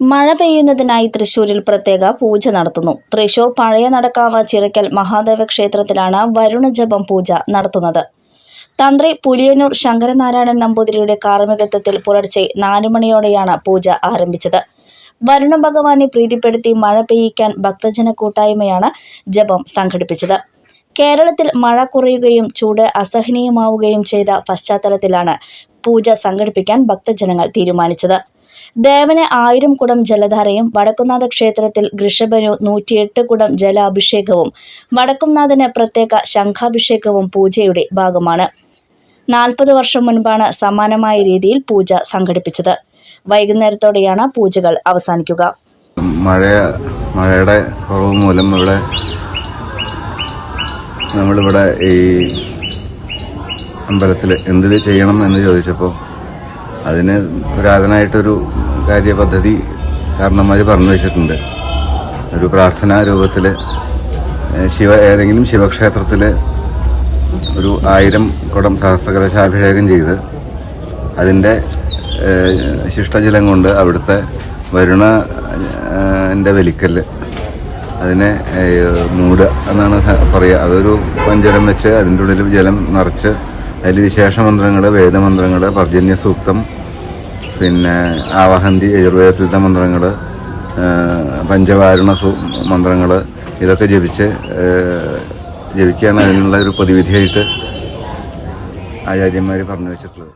മഴ പെയ്യുന്നതിനായി തൃശൂരിൽ പ്രത്യേക പൂജ നടത്തുന്നു. തൃശൂർ പഴയ നടക്കാവ് ചിറക്കൽ മഹാദേവ ക്ഷേത്രത്തിലാണ് വരുണജപം പൂജ നടത്തുന്നത്. തന്ത്രി പുലിയന്നൂർ ശങ്കരനാരായണൻ നമ്പൂതിരിയുടെ കാർമ്മികത്വത്തിൽ പുലർച്ചെ നാലുമണിയോടെയാണ് പൂജ ആരംഭിച്ചത്. വരുണ ഭഗവാനെ പ്രീതിപ്പെടുത്തി മഴ പെയ്യിക്കാൻ ഭക്തജന കൂട്ടായ്മയാണ് ജപം സംഘടിപ്പിച്ചത്. കേരളത്തിൽ മഴ കുറയുകയും ചൂട് അസഹനീയമാവുകയും ചെയ്ത പശ്ചാത്തലത്തിലാണ് പൂജ സംഘടിപ്പിക്കാൻ ഭക്തജനങ്ങൾ തീരുമാനിച്ചത്. ദേവന് ആയിരം കുടം ജലധാരയും വടക്കുംനാഥ ക്ഷേത്രത്തിൽ ഋഷഭനു നൂറ്റിയെട്ട് കുടം ജലാഭിഷേകവും വടക്കുംനാഥന് പ്രത്യേക ശംഖാഭിഷേകവും പൂജയുടെ ഭാഗമാണ്. നാൽപ്പത് വർഷം മുൻപാണ് സമാനമായ രീതിയിൽ പൂജ സംഘടിപ്പിച്ചത്. വൈകുന്നേരത്തോടെയാണ് പൂജകൾ അവസാനിക്കുക. മഴ മഴയുടെ കുറവ് മൂലം ഇവിടെ നമ്മളിവിടെ ഈ അമ്പലത്തിൽ എന്ത് ചെയ്യണം എന്ന് ചോദിച്ചപ്പോൾ അതിന് പുരാതനായിട്ടൊരു കാര്യപദ്ധതി കാരണന്മാർ പറഞ്ഞു വെച്ചിട്ടുണ്ട്. ഒരു പ്രാർത്ഥനാ രൂപത്തിൽ ശിവ ഏതെങ്കിലും ശിവക്ഷേത്രത്തിൽ ഒരു ആയിരം കുടം സഹസ്രകലശാഭിഷേകം ചെയ്ത് അതിന്റെ ശിഷ്ടജലം കൊണ്ട് അവിടുത്തെ വരുണ എന്റെ വലിക്കൽ അതിനെ മൂട എന്നാണ് പറയുക അതൊരു പഞ്ചരം വെച്ച് അതിന്റെ ഉള്ളിൽ ജലം നിറച്ച് അതിൽ വിശേഷ മന്ത്രങ്ങൾ വേദമന്ത്രങ്ങൾ പർജന്യ സൂക്തം പിന്നെ ആവഹന്തി ആയുർവേദത്തിലത്തെ മന്ത്രങ്ങൾ പഞ്ചവാരുണ മന്ത്രങ്ങൾ ഇതൊക്കെ ജപിച്ച് ഏഹ്, ജപിക്കുകയാണ് അതിനുള്ള ഒരു പൊതുവിധിയായിട്ട് ആചാര്യന്മാർ പറഞ്ഞു വെച്ചിട്ടുള്ളത്.